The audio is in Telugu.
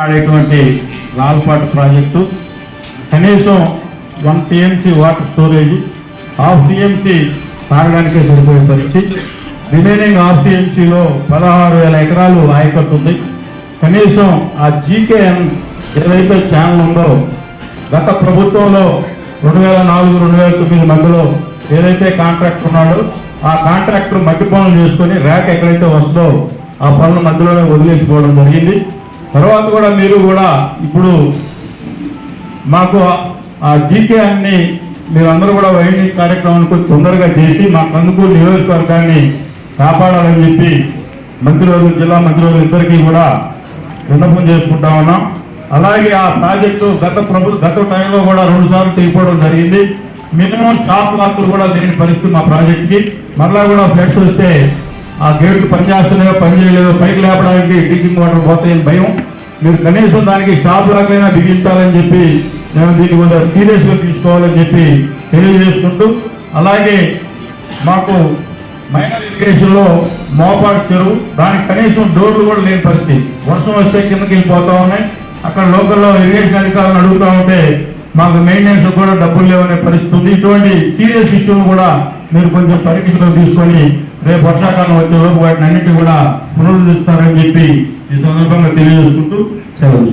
ఆడేటువంటి లాల్పాట్ ప్రాజెక్టు. కనీసం one TMC water storage half TMC తాగడానికే సరిపోయే పరిస్థితి. రిమైనింగ్ హాఫ్ టీఎంసీలో పదహారు వేల ఎకరాలు ఆయకట్టుంది కనీసం ఆ జీకేఎన్ ఏదైతే ఛానల్ ఉందో గత ప్రభుత్వంలో రెండు వేల నాలుగు రెండు వేల తొమ్మిది మధ్యలో ఏదైతే కాంట్రాక్టర్ ఉన్నాడో ఆ కాంట్రాక్టర్ మట్టి పనులు చేసుకొని ర్యాక్ ఎక్కడైతే వస్తుందో ఆ పనులు మధ్యలోనే వదిలేసిపోవడం జరిగింది. తర్వాత కూడా మీరు కూడా ఇప్పుడు మాకు ఆ- జీకే అన్ని మీరందరూ కూడా వైండింగ్ కార్యక్రమానికి తొందరగా చేసి మా కందుకూరు నియోజకవర్గాన్ని కాపాడాలని చెప్పి మంత్రివర్గం జిల్లా మంత్రివర్గం ఇద్దరికీ కూడా విన్నపం చేసుకుంటా ఉన్నాం. అలాగే ఆ ప్రాజెక్టు గత ప్రభు గత టైంలో కూడా రెండు సార్లు తీసుకోవడం జరిగింది. మినిమం స్టాఫ్ మార్కులు కూడా లేని పరిస్థితి మా ప్రాజెక్ట్కి. మరలా కూడా ఫ్లడ్స్ వస్తే ఆ గేట్లు పనిచేస్తున్నాయో పనిచేయలేదో పైకి లేపడానికి డ్రింకింగ్ వాటర్ పోతాయని భయం. మీరు కనీసం దానికి స్టాప్ లాగైనా బిగించాలని చెప్పి మేము దీన్ని కొంత సీరియస్గా తీసుకోవాలని చెప్పి తెలియజేసుకుంటూ అలాగే మాకు మైనర్ ఇరిగేషన్లో మోపాడు చెరువు దానికి కనీసం డోర్లు కూడా లేని పరిస్థితి. వర్షం వస్తే కిందకి వెళ్ళిపోతా ఉన్నాయి. అక్కడ లోకల్లో ఇరిగేషన్ అధికారులను అడుగుతా ఉంటే మాకు మెయింటెనెన్స్ కూడా డబ్బులు లేవనే పరిస్థితి ఉంది. ఇటువంటి సీరియస్ ఇష్యూను కూడా మీరు కొంచెం పరిమితిలో తీసుకొని రేపు వర్షాకాలం వచ్చే లోపు వాటిని అన్నిటి కూడా పునరుద్ధరిస్తారని చెప్పి ఈ సందర్భంగా తెలియజేసుకుంటూ సెలవు